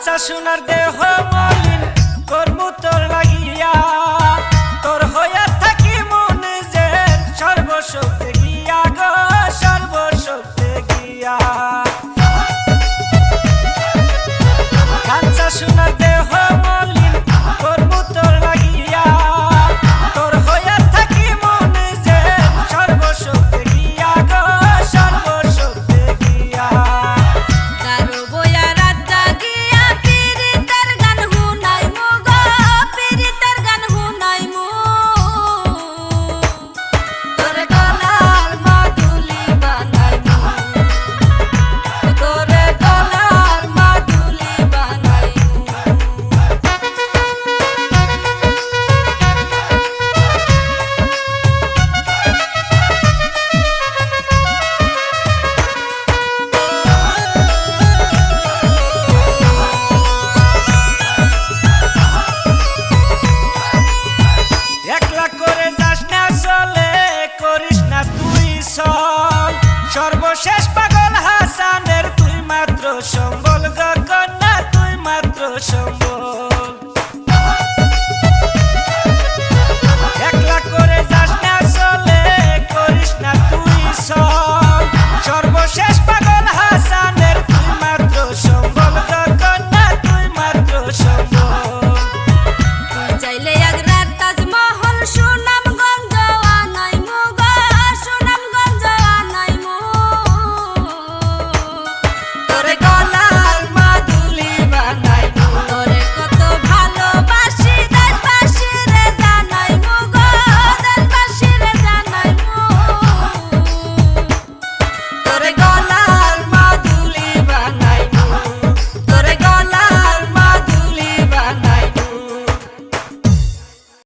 বাচ্চা সোনার দেহ মলিন, তোর তোর লাগিয়া, তোর হইয়া থাকি মনে যে সর্বশক্তি গিয়া গো, সর্বশক্তি গিয়া। বাচ্চা সোনার সর্বশেষ পাগল হাসানের তুই মাত্র সঙ্গ